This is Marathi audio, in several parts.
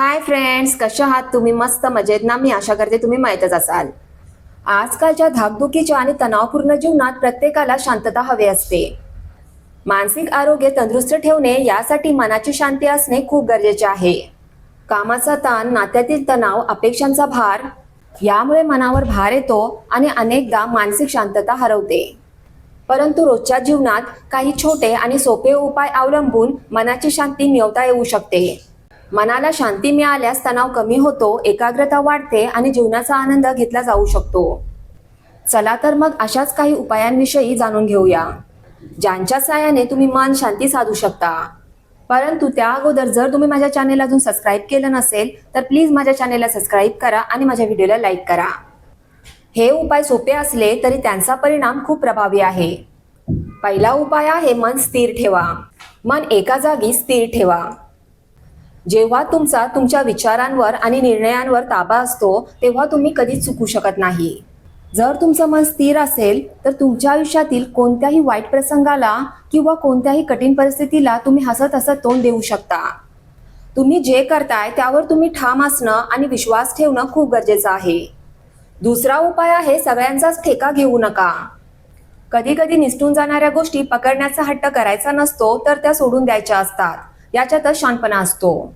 हाय फ्रेंड्स कशा आहात? तुम्ही मस्त मजेत ना? मी आशा करते तुम्ही माहीतच असाल. आजकालच्या धाकधुकीच्या आणि तणावपूर्ण जीवनात प्रत्येकाला शांतता हवी असते. मानसिक आरोग्य तंदुरुस्त ठेवणे यासाठी मनाची शांती असणे खूप गरजेचे आहे. कामाचा ताण नात्यातील तणाव अपेक्षांचा भार यामुळे मनावर भार येतो आणि अनेकदा मानसिक शांतता हरवते. परंतु रोजच्या जीवनात काही छोटे आणि सोपे उपाय अवलंबून मनाची शांती मिळवता येऊ शकते. मनाला शांती मिळाल्यास तणाव कमी होतो एकाग्रता वाढते आणि जीवनाचा आनंद घेतला जाऊ शकतो. चला तर मग अशाच काही उपायांविषयी जाणून घेऊया. ज्यांच्या साहाय्याने तुम्ही मन शांती साधू शकता. परंतु त्या अगोदर जर तुम्ही माझ्या चॅनेल अजून सबस्क्राईब केलं नसेल तर प्लीज माझ्या चॅनेलला सबस्क्राईब करा आणि माझ्या व्हिडिओला लाईक करा. हे उपाय सोपे असले तरी त्यांचा परिणाम खूप प्रभावी आहे. पहिला उपाय आहे मन स्थिर ठेवा. मन एका जागी स्थिर ठेवा. जेव्हा तुमचा तुमच्या विचारांवर आणि निर्णयांवर ताबा असतो तेव्हा तुम्ही कधीच चुकू शकत नाही. जर तुमचं मन स्थिर असेल तर तुमच्या आयुष्यातील कोणत्याही वाईट प्रसंगाला किंवा कोणत्याही कठीण परिस्थितीला तुम्ही हसत हसत तोंड देऊ शकता. तुम्ही जे करताय त्यावर तुम्ही ठाम असणं आणि विश्वास ठेवणं खूप गरजेचं आहे. दुसरा उपाय आहे सगळ्यांचाच ठेका घेऊ नका. कधी कधी निसटून जाणाऱ्या गोष्टी पकडण्याचा हट्ट करायचा नसतो तर त्या सोडून द्यायच्या असतात. याच्यातच शांतपणा असतो.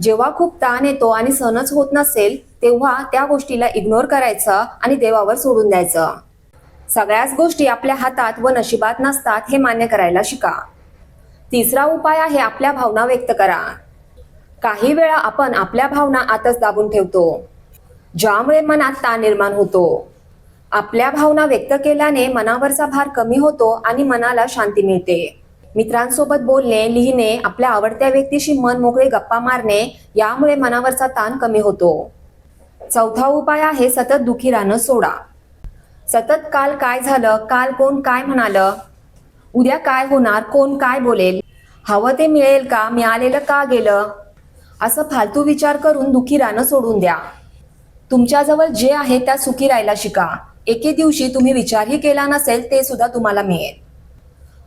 जेव्हा खूप ताण येतो आणि सहनच होत नसेल तेव्हा त्या गोष्टीला इग्नोर करायचं आणि देवावर सोडून द्यायचं. सगळ्याच गोष्टी आपल्या हातात व नशिबात नसतात हे मान्य करायला शिका. तिसरा उपाय आहे आपल्या भावना व्यक्त करा. काही वेळा आपण आपल्या भावना आतच दाबून ठेवतो. ज्यामुळे मनात ताण निर्माण होतो. आपल्या भावना व्यक्त केल्याने मनावरचा भार कमी होतो आणि मनाला शांती मिळते. मित्रांसोबत बोलणे लिहिणे आपल्या आवडत्या व्यक्तीशी मन मोकळे गप्पा मारणे यामुळे मनावरचा ताण कमी होतो. चौथा उपाय आहे सतत दुखी राहणं सोडा. सतत काल काय झालं काल कोण काय म्हणालं? उद्या काय होणार कोण काय बोलेल? हवं ते मिळेल का मिळालेलं का गेलं? असं फालतू विचार करून दुखी राहणं सोडून द्या. तुमच्याजवळ जे आहे त्या सुखी राहायला शिका. एके दिवशी तुम्ही विचारही केला नसेल ते सुद्धा तुम्हाला मिळेल.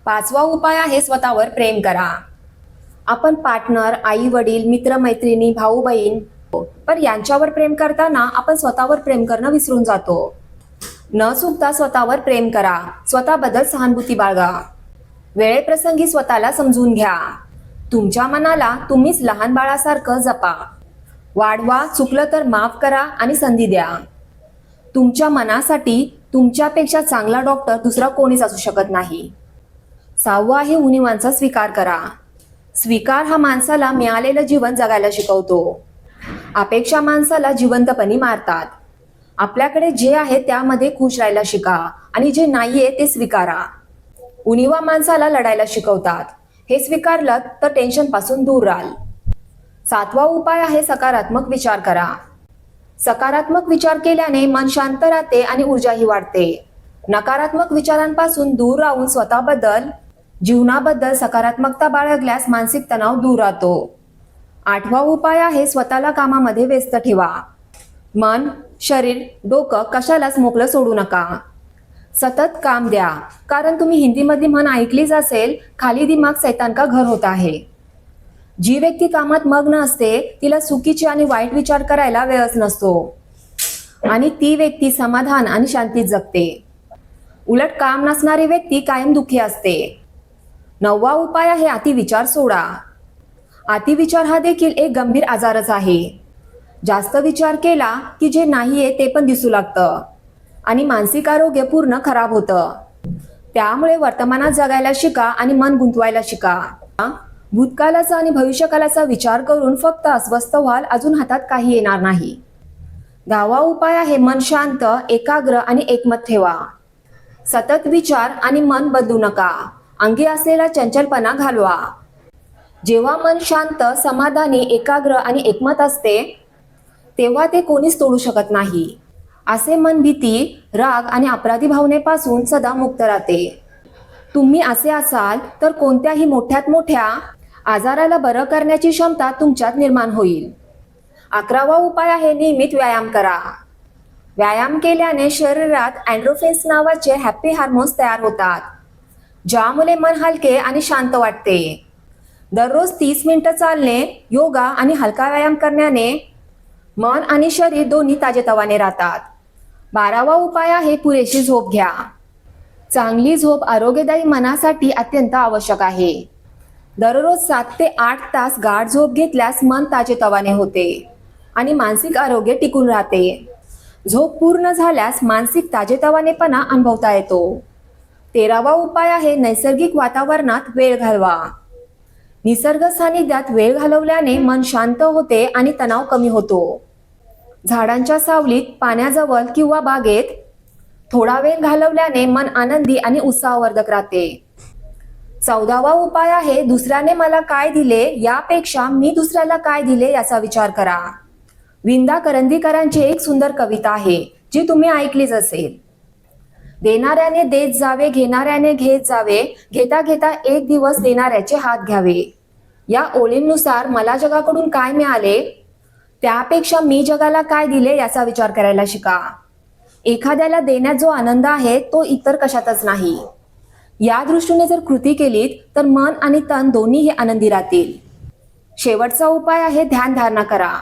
पाचवा उपाय आहे स्वतःवर प्रेम करा. आपण पार्टनर आई वडील मित्रमैत्रिणी भाऊ बहीण पण यांच्यावर प्रेम करताना आपण स्वतःवर प्रेम करणं विसरून जातो. न चुकता स्वतःवर प्रेम करा. स्वतःबद्दल सहानुभूती बाळगा. वेळेप्रसंगी स्वतःला समजून घ्या. तुमच्या मनाला तुम्हीच लहान बाळासारखं जपा. वाढवा चुकलं तर माफ करा आणि संधी द्या. तुमच्या मनासाठी तुमच्यापेक्षा चांगला डॉक्टर दुसरा कोणीच असू शकत नाही. सहावं आहे उणिवांचा स्वीकार करा. स्वीकार हा माणसाला मिळालेलं जीवन जगायला शिकवतो. अपेक्षा माणसाला जिवंतपणी मारतात. आपल्याकडे जे आहे त्यामध्ये खुश राहायला शिका आणि जे नाहीये ते स्वीकारा. उणिवा माणसाला लढायला शिकवतात. हे स्वीकारलं तर टेन्शनपासून दूर राहाल. सातवा उपाय आहे सकारात्मक विचार करा. सकारात्मक विचार केल्याने मन शांत राहते आणि ऊर्जाही वाढते. नकारात्मक विचारांपासून दूर राहून स्वतःबद्दल जीवनाबद्दल सकारात्मकता बाळगल्यास मानसिक तणाव दूर राहतो. आठवा उपाय आहे स्वतःला कामामध्ये व्यस्त ठेवा. मन शरीर डोकं कशालाच मोकळं सोडू नका. सतत काम द्या. कारण तुम्ही हिंदीमध्ये म्हण ऐकलीच असेल खाली दिमाग सैतान का घर होत आहे. जी व्यक्ती कामात मग्न असते तिला चुकीचे आणि वाईट विचार करायला वेळच नसतो. आणि ती व्यक्ती समाधान आणि शांतीत जगते. उलट काम नसणारी व्यक्ती कायम दुःखी असते. नववा उपाय आहे अतिविचार सोडा. अतिविचार हा देखील एक गंभीर आजारच आहे. जास्त विचार केला की जे नाहीये ते पण दिसू लागतं. आणि मानसिक आरोग्य पूर्ण खराब होतं. त्यामुळे वर्तमानात जगायला शिका आणि मन गुंतवायला शिका. भूतकालाचा आणि भविष्यकालाचा विचार करून फक्त अस्वस्थ व्हाल अजून हातात काही येणार नाही. दहावा उपाय आहे मन शांत एकाग्र आणि एकमत ठेवा. सतत विचार आणि मन बदलू नका. अंगी असलेला चंचलपणा घालवा. जेव्हा मन शांत समाधानी एकाग्र आणि एकमत असते तेव्हा ते कोणीच तोडू शकत नाही. असे मन भीती राग आणि अपराधी भावनेपासून सदा मुक्त राहते. तुम्ही असे असाल तर कोणत्याही मोठ्यात मोठ्या आजाराला बरं करण्याची क्षमता तुमच्यात निर्माण होईल. अकरावा उपाय आहे नियमित व्यायाम करा. व्यायाम केल्याने शरीरात अँड्रोफेन्स नावाचे हॅपी हार्मोन्स तयार होतात. ज्यामुळे मन हलके आणि शांत वाटते. दररोज तीस मिनिटं चालणे योगा आणि हलका व्यायाम करण्याने मन आणि शरीर दोन्ही ताजेतवाने राहतात. बारावा उपाय आहे पुरेशी झोप घ्या. चांगली झोप आरोग्यदायी मनासाठी अत्यंत आवश्यक आहे. दररोज सात ते आठ तास गाढ झोप घेतल्यास मन ताजेतवाने होते आणि मानसिक आरोग्य टिकून राहते. झोप पूर्ण झाल्यास मानसिक ताजेतवानेपणा अनुभवता येतो. तेरावा उपाय आहे नैसर्गिक वातावरणात वेळ घालवा. निसर्ग सानिध्यात वेळ घालवल्याने मन शांत होते आणि तणाव कमी होतो. झाडांच्या सावलीत पाण्याजवळ किंवा बागेत थोडा वेळ घालवल्याने मन आनंदी आणि उत्साहवर्धक राहते. चौदावा उपाय आहे दुसऱ्याने मला काय दिले यापेक्षा मी दुसऱ्याला काय दिले याचा विचार करा. विंदा करंदीकरांची एक सुंदर कविता आहे जी तुम्ही ऐकलीच असेल. देणाऱ्याने देत जावे घेणाऱ्याने घेत जावे घेता घेता एक दिवस देणाऱ्याचे हात घ्यावे. या ओळींनुसार मला जगाकडून काय मिळाले? त्यापेक्षा मी जगाला काय दिले याचा विचार करायला शिका. एखाद्याला देण्यात जो आनंद आहे तो इतर कशातच नाही. या दृष्टीने जर कृती केलीत तर मन आणि तन दोन्हीही आनंदी राहतील. शेवटचा उपाय आहे ध्यान धारणा करा.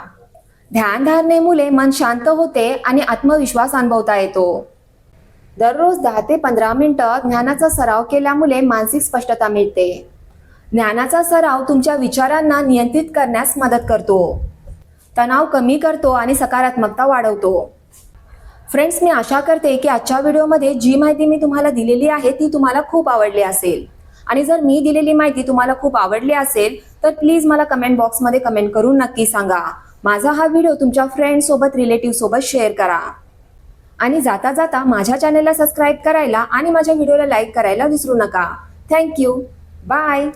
ध्यान धारणेमुळे मन शांत होते आणि आत्मविश्वास अनुभवता येतो. दररोज दहा ते पंधरा मिनिटं ज्ञानाचा सराव केल्यामुळे मानसिक स्पष्टता मिळते. ज्ञानाचा सराव तुमच्या विचारांना नियंत्रित करण्यास मदत करतो. तणाव कमी करतो आणि सकारात्मकता वाढवतो. फ्रेंड्स मी आशा करते की आजच्या व्हिडिओमध्ये जी माहिती मी तुम्हाला दिलेली आहे ती तुम्हाला खूप आवडली असेल. आणि जर मी दिलेली माहिती तुम्हाला खूप आवडली असेल तर प्लीज मला कमेंट बॉक्समध्ये कमेंट करून नक्की सांगा. माझा हा व्हिडिओ तुमच्या फ्रेंड्ससोबत रिलेटिव्हसोबत शेअर करा. आणि जाता जाता माझ्या चॅनलला सबस्क्राईब करायला आणि माझ्या व्हिडिओला लाईक करायला विसरू नका. Thank you bye